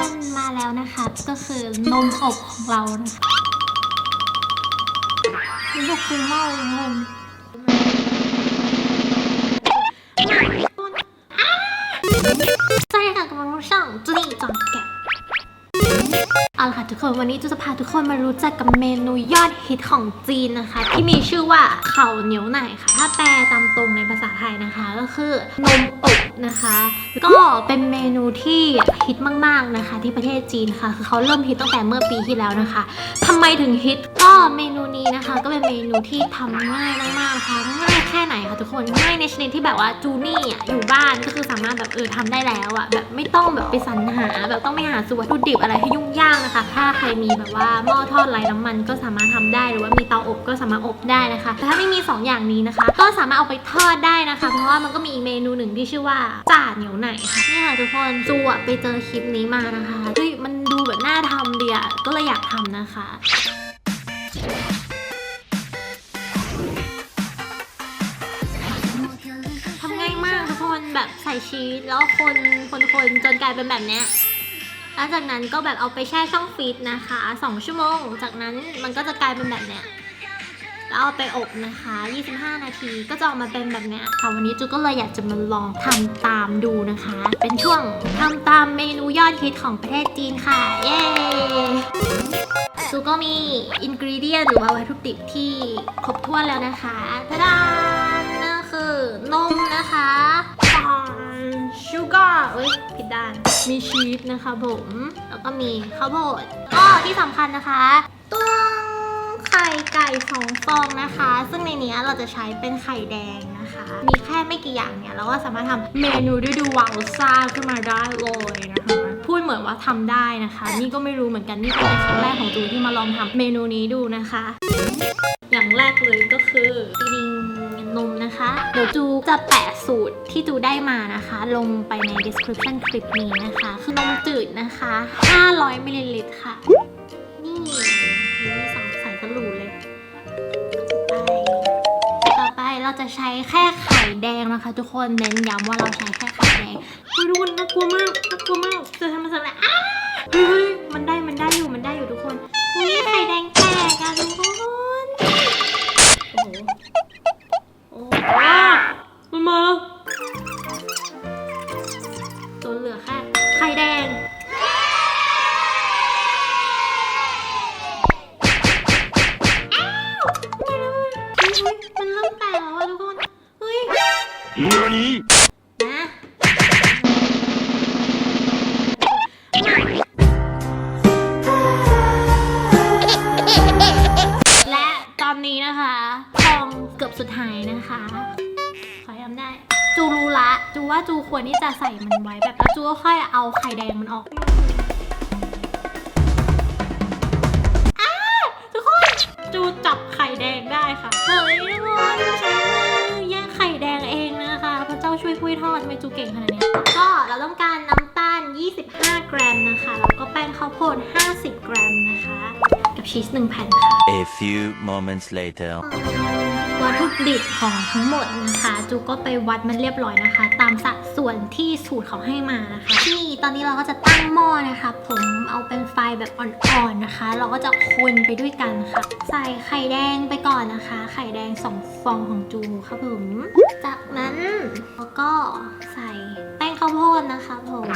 คนมาแล้วนะคะก็คือนมอบของเรานะคะรู้สึกคุ้มมากเลยงงใช่ค่ะกำลังรู้ช่องจุดจังแกะ เอาละค่ะทุกคนวันนี้จูจะพาทุกคนมารู้จักกับเมนูยอดฮิตของจีนนะคะ ที่มีชื่อว่าเข่าเหนียวไหนค่ะ ถ้าแปลตามตรงในภาษาไทยนะคะ ก็คือนมอบนะคะก็เป็นเมนูที่ฮิตมาก ๆนะคะ ที่ประเทศจีนค่ะคือเขาเริ่มฮิตตั้งแต่เมื่อปีที่แล้วนะคะทำไมถึงฮิตก็เมนูนี้นะคะ ก็เป็นเมนูที่ทำง่ายมากๆนะคะง่ายแค่ไหน คะทุกคนง่ายในชนิดที่แบบว่าจูนี่อะอยู่บ้านก็คือสามารถแบบเออทำได้แล้วอะแบบไม่ต้องแบบไปสรรหา แบบต้องไปหาสูตรวัตถุดิบอะไรที่ยุ่งยากนะคะ ถ้าใครมีแบบว่าหม้อทอดไร้น้ำมันก็สามารถทำได้หรือว่ามีเตาอบก็สามารถอบได้นะคะแต่ถ้าไม่มีสองอย่างนี้นะคะ ก็สามารถเอาไปทอดได้นะคะ เพราะว่ามันก็มีอีกเมนูหนึ่งที่ชื่อว่าจ่าเหนียวไหนค่ะนี่ค่ะทุกคนจูอะไปเจอคลิปนี้มานะคะเฮ้ยมันดูแบบน่าทำดีอะก็เลยอยากทำนะคะ แบบใส่ชีสแล้วคนคนคนจนกลายเป็นแบบเนี้ยแล้วจากนั้นก็แบบเอาไปแช่ช่องฟรีซนะคะ2ชั่วโมง จากนั้นมันก็จะกลายเป็นแบบเนี้ยแล้วเอาไปอบนะคะ 25 นาทีก็จะออกมาเป็นแบบเนี้ยค่ะ วันนี้จูก็เลยอยากจะมาลองทำตามดูนะคะ เป็นช่วงทำตามเมนูยอดฮิตของประเทศจีนค่ะ เย้จูก็มีอินกรีเดียนหรือว่าวัตถุดิบที่ครบถ้วนแล้วนะคะทะดานนั่นคือนมนะคะ ชูการ์เอ้ยผิดด้าน มีชีสนะคะผม แล้วก็มีข้าวโพดก็ที่สำคัญนะคะต้วงไข่ไก่สองฟองนะคะ ซึ่งในเนี้ยเราจะใช้เป็นไข่แดงนะคะ มีแค่ไม่กี่อย่างเนี่ยเราก็สามารถทำเมนูได้ดูว้าวซ่าขึ้นมาได้เลยนะคะพูดเหมือนว่าทำได้นะคะ นี่ก็ไม่รู้เหมือนกันนี่เป็นครั้งแรกของจูที่มาลองทำเมนูนี้ดูนะคะ อย่างแรกเลยก็คือดิงนมนะคะ เดี๋ยวจูจะแปะสูตรที่จูได้มานะคะ ลงไปใน description คลิปนี้นะคะ คือนมจืดนะคะ 500มิลลิลิตรค่ะ นี่นี่สองส่กระหลูเลยไปต่อไปเราจะใช้แค่ไข่แดงนะคะ ทุกคนเน้นย้ำว่าเราใช้แค่ไข่แดงทุกคนน่ากลัวมากน่ากลัวมากจะทำมันอะไรอ้าเฮ้ยมันได้มันได้อยู่มันได้อยู่ทุกคนอุ้ยไข่แดง นี้นะคะทองเกือบสุดท้ายนะคะ ขอย้ำได้ จูรู้ละ จูว่าจูควรที่จะใส่มันไว้แบบแล้วจูก็ค่อยเอาไข่แดงมันออกอาทุกคน จูจับไข่แดงได้ค่ะ เฮ้ยทุกคนใช้มือแยกไข่แดงเองนะคะพระเจ้าช่วยกล้ยทอดทำไมจูเก่งขนาดนี้ก็เราต้องการน้ำตาล 25 กรัมนะคะ แล้วก็แป้งข้าวโพด 50 กรัมนะคะ กับชีส1แผ่นค่ะ A few moments later วัตถุดิบของทั้งหมดนะคะจูก็ไปวัดมันเรียบร้อยนะคะ ตามสัดส่วนที่สูตรเขาให้มานะคะ ที่ตอนนี้เราก็จะตั้งหม้อนะคะ ผมเอาเป็นไฟแบบอ่อนๆนะคะ เราก็จะคนไปด้วยกันค่ะ ใส่ไข่แดงไปก่อนนะคะ ไข่แดงสองฟองของจูครับผมจากนั้นแล้วก็ใส่แป้งข้าวโพดนะคะผม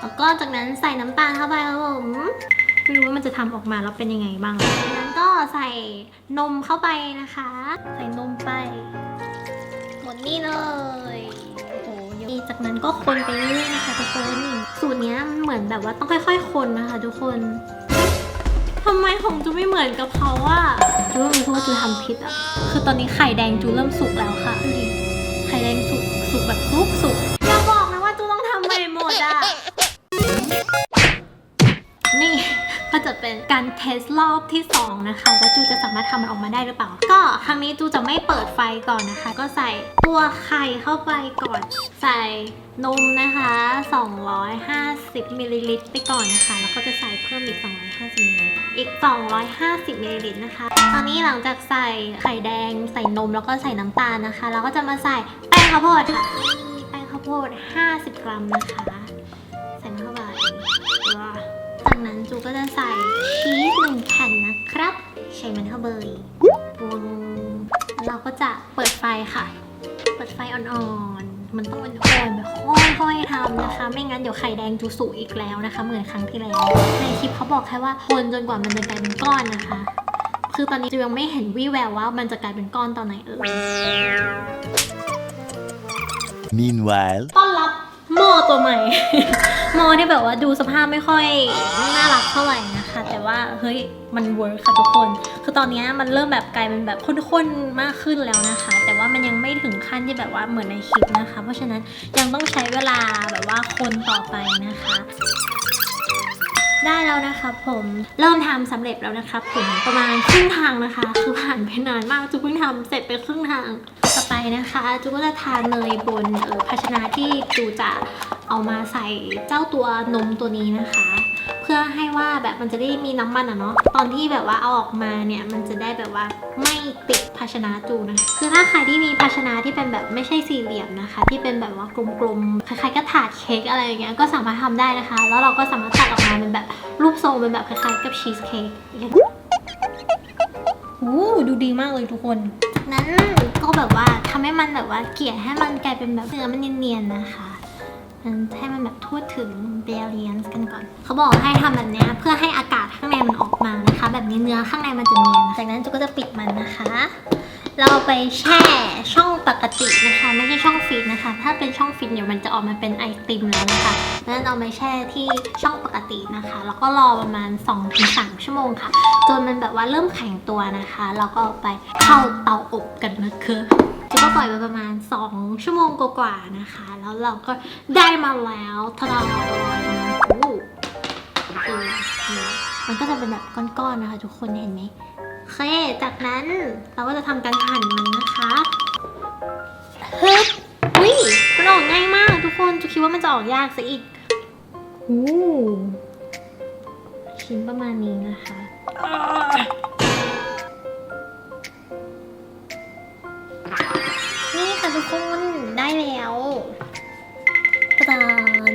แล้วก็จากนั้นใส่น้ำตาลเข้าไปครับผม ไม่รู้ว่ามันจะทำออกมาแล้วเป็นยังไงบ้างจากนั้นก็ใส่นมเข้าไปนะคะ ใส่นมไป หมดนี่เลยโอ้โหเยอะจากนั้นก็คนไปเรื่อยๆนะคะทุกคนสูตรเนี้ยเหมือนแบบว่าต้องค่อย ๆ คนนะคะ ทุกคนทำไมของจูไม่เหมือนกับเขาอะจูว่ารู้สึกว่าจูทำผิดอะคือตอนนี้ไข่แดงจูเริ่มสุกแล้วค่ะดูดิไข่แดงสุกสุกแบบสุกสุกอย่าบอก การเทสรอบที่ 2 นะคะว่าจูจะสามารถทำมันออกมาได้หรือเปล่า ก็ครั้งนี้จูจะไม่เปิดไฟก่อนนะคะ ก็ใส่ตัวไข่เข้าไปก่อนใส่นมนะคะ 250มิลลิลิตรไปก่อนนะคะ แล้วก็จะใส่เพิ่มอีก 250มิลลิลิตร อีก 250มิลลิลิตรนะคะ ตอนนี้หลังจากใส่ไข่แดง ใส่นมแล้วก็ใส่น้ำตาลนะคะ เราก็จะมาใส่แป้งข้าวโพดค่ะมีแป้งข้าวโพด 50 กรัมนะคะ ใส่เข้าไปว้า จูก็จะใส่ชีสหนึ่งแผ่นนะครับ ใช้มันเข้าเบยปูเราก็จะเปิดไฟค่ะ เปิดไฟอ่อนๆ มันต้องเป็นอ่อนแบบค่อยๆทำนะคะ ไม่งั้นเดี๋ยวไข่แดงจูสุอีกแล้วนะคะ เหมือนครั้งที่แล้ว ในคลิปเขาบอกแค่ว่าคนจนกว่ามันจะกลายเป็นก้อนนะคะ คือตอนนี้จูยังไม่เห็นวี่แววว่ามันจะกลายเป็นก้อนตอนไหนเอ่ย Meanwhile, ตอน มอตัวใหม่หม้อที่แบบว่าดูสภาพไม่ค่อยน่ารักเท่าไหร่นะคะ แต่ว่าเฮ้ยมันเวิร์คค่ะทุกคน คือตอนนี้มันเริ่มแบบกลายเป็นแบบข้นๆมากขึ้นแล้วนะคะ แต่ว่ามันยังไม่ถึงขั้นที่แบบว่าเหมือนในคลิปนะคะ เพราะฉะนั้นยังต้องใช้เวลาแบบว่าคนต่อไปนะคะได้แล้วนะคะผมเริ่มทำสำเร็จแล้วนะครับผมประมาณครึ่งทางนะคะ คือผ่านไปนานมากจูเพิ่งทำเสร็จไปครึ่งทาง ไปนะคะจูก็จะทานเนยบนภาชนะที่จูจะเอามาใส่เจ้าตัวนมตัวนี้นะคะ เพื่อให้ว่าแบบมันจะได้มีน้ำมันอะเนาะตอนที่แบบว่าเอาออกมาเนี่ยมันจะได้แบบว่าไม่ติดภาชนะจูนะคือถ้าใครที่มีภาชนะที่เป็นแบบไม่ใช่สี่เหลี่ยมนะคะ ที่เป็นแบบว่ากลมๆคล้ายๆกระถาดเค้กอะไรอย่างเงี้ยก็สามารถทำได้นะคะ แล้วเราก็สามารถตัดออกมาเป็นแบบรูปทรงเป็นแบบคล้ายๆกับชีสเค้กอย่างเงี้ยโอ้ดูดีมากเลยทุกคน นั้น ก็แบบว่าทำให้มันแบบว่าเกลี่ยให้มันกลายเป็นแบบเนื้อมันเนียนๆนะคะมันให้มันแบบทั่วถึงเบลเลียนกันก่อน เขาบอกให้ทำแบบนี้เพื่อให้อากาศข้างในมันออกมานะคะ แบบนี้เนื้อข้างในมันจะเนียน จากนั้นจุก็จะปิดมันนะคะ เราไปแช่ช่องปกตินะคะ ไม่ใช่ช่องฟรีซนะคะ ถ้าเป็นช่องฟรีซเดี๋ยวมันจะออกมาเป็นไอติมแล้วนะคะดังนั้นเอาไปแช่ที่ช่องปกตินะคะ แล้วก็รอประมาณ2-3ชั่วโมงค่ะ จนมันแบบว่าเริ่มแข็งตัวนะคะเราก็เอาไปเข้าเตา อบกันนะคะจุก็ปล่อยไปประมาณ 2 ชั่วโมงกว่าๆนะคะ แล้วเราก็ได้มาแล้วทดาโอ้เออมันก็จะเป็นแบบก้อนๆนะคะ ทุกคนเห็นไหมโอเค จากนั้นเราก็จะทำการหั่นมันนะคะฮึบอุ้ยมันออกง่ายมากทุกคนจะคิดว่ามันจะออกยากซะอีกหูชิ้นประมาณนี้นะคะ ทุกคนได้แล้วตะดาน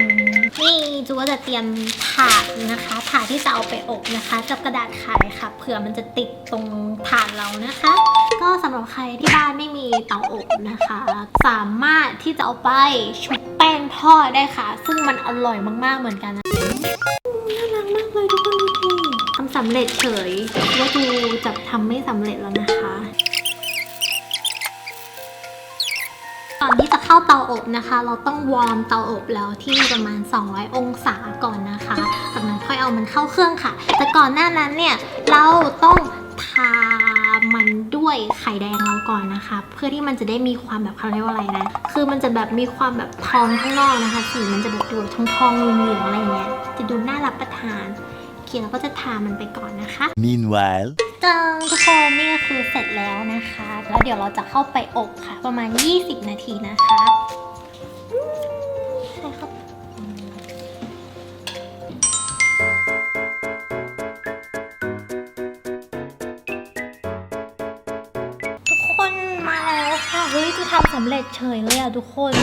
นี่จูก็จะเตรียมถาดนะคะถาดที่จะเอาไปอบนะคะ กับกระดาษไขค่ะเผื่อมันจะติดตรงถาดเรานะคะ ก็สำหรับใครที่บ้านไม่มีเตาอบนะคะ สามารถที่จะเอาไปชุบแป้งทอดได้ค่ะ ซึ่งมันอร่อยมากๆเหมือนกันนะน่ารักมากเลยทุกคนดูดิทำสำเร็จเฉยว่าดูจะทำไม่สำเร็จแล้วนะคะ ก่อนที่จะเข้าเตาอบนะคะ เราต้องวอร์มเตาอบแล้วที่ประมาณ 200 องศาก่อนนะคะจากนั้นค่อยเอามันเข้าเครื่องค่ะ แต่ก่อนหน้านั้นเนี่ยเราต้องทามันด้วยไข่แดงเราก่อนนะคะ เพื่อที่มันจะได้มีความแบบเขาเรียกว่าอะไรนะ คือมันจะแบบมีความแบบทองข้างนอกนะคะสีมันจะแบบดูทองทองๆเหลืองๆอะไรเงี้ยจะดูน่ารับประทานโอเคเราก็จะทามันไปก่อนนะคะ meanwhile, จังทุกคนนี่ก็คือเสร็จแล้วนะคะ แล้วเดี๋ยวเราจะเข้าไปอบค่ะ ประมาณ 20 นาทีนะคะใช่ครับทุกคนมาแล้วค่ะเฮ้ยคือทำสำเร็จเฉยเลยอะทุกคน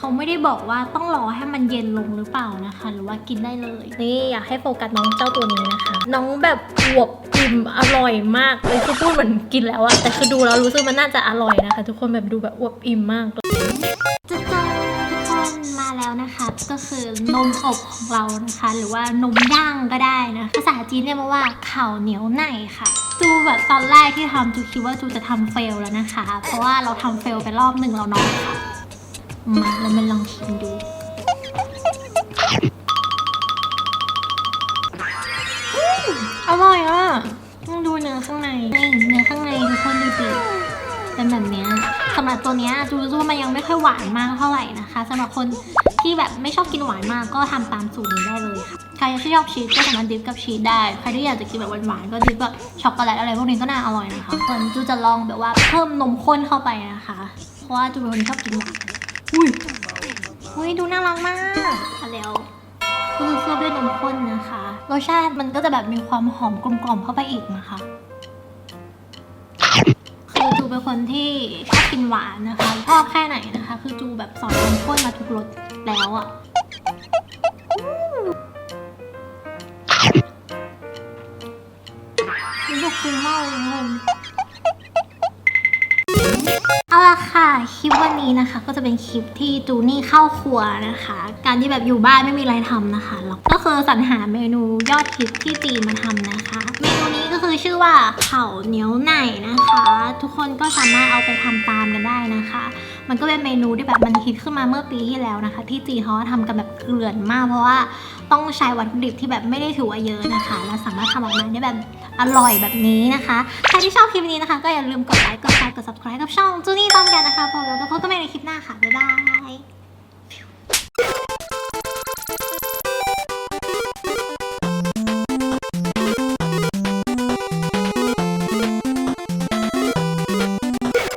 เขาไม่ได้บอกว่าต้องรอให้มันเย็นลงหรือเปล่านะคะ หรือว่ากินได้เลย นี่อยากให้โฟกัสน้องเจ้าตัวนี้นะคะ น้องแบบอวบอิ่มอร่อยมากเลยคือพูดเหมือนกินแล้วอะแต่คือดูแล้วรู้สึกมันน่าจะอร่อยนะคะ ทุกคนแบบดูแบบอวบอิ่มมากเลยจะเจอทุกคนมาแล้วนะคะ ก็คือนมอบของเรานะคะ หรือว่านมย่างก็ได้นะภาษาจีนเรียกว่าข่าวเหนียวในค่ะจูแบบตอนแรกที่ทำจูคิดว่าจูจะทำเฟลแล้วนะคะ เพราะว่าเราทำเฟลไปรอบหนึ่งแล้วเนาะค่ะ มาเรามาลองชิมดู อร่อยอะต้องดูเนื้อข้างในนี่เนื้อข้างในทุกคนดูดิเป็นแบบเนี้ยสำหรับตัวเนี้ยจูรู้สึกว่ามันยังไม่ค่อยหวานมากเท่าไหร่นะคะสำหรับคนที่แบบไม่ชอบกินหวานมากก็ทำตามสูตรนี้ได้เลยค่ะใครที่ชอบชีสก็สามารถดิฟกับชีสได้ ใครที่อยากจะกินแบบหวานๆก็ดิฟแบบช็อกโกแลตอะไรพวกนี้ก็น่าอร่อยนะคะส่วนจูจะลองแบบว่าเพิ่มนมข้นเข้าไปนะคะ เพราะว่าจูเป็นคนชอบกินหวาน อุ้ยอุ้ยดูน่ารักมากแล้วก็คือเคลือบด้วยนมข้นนะคะ รสชาติมันก็จะแบบมีความหอมกลมๆเข้าไปอีกนะคะ คือจูเป็นคนที่ชอบกินหวานนะคะชอบแค่ไหนนะคะ คือจูแบบสอนนมข้นมาทุกรสแล้วอะรู้สึกคุ้มมากเลยคนเอา ละค่ะคลิปวันนี้นะคะ ก็จะเป็นคลิปที่จูนี่เข้าครัวนะคะ การที่แบบอยู่บ้านไม่มีอะไรทำนะคะแล้วก็คือสรรหาเมนูยอดฮิตที่จีนมาทำนะคะ เมนูนี้ก็คือชื่อว่าเผาเหนียวไหนนะคะ ทุกคนก็สามารถเอาไปทำตามกันได้นะคะ มันก็เป็นเมนูที่แบบมันฮิตขึ้นมาเมื่อปีที่แล้วนะคะ ที่จีนเขาทำกันแบบเกลื่อนมาก เพราะว่าต้องใช้วัตถุดิบที่แบบไม่ได้ถือว่าเยอะนะคะ และสามารถทำออกมาได้แบบ อร่อยแบบนี้นะคะ ใครที่ชอบคลิปนี้นะคะ ก็อย่าลืมกดไลค์ กดแชร์ กด subscribe กับช่องจูนี่ต้อมกันนะคะพบกันแล้วก็พบกันใหม่ในคลิปหน้าค่ะ บ๊ายบาย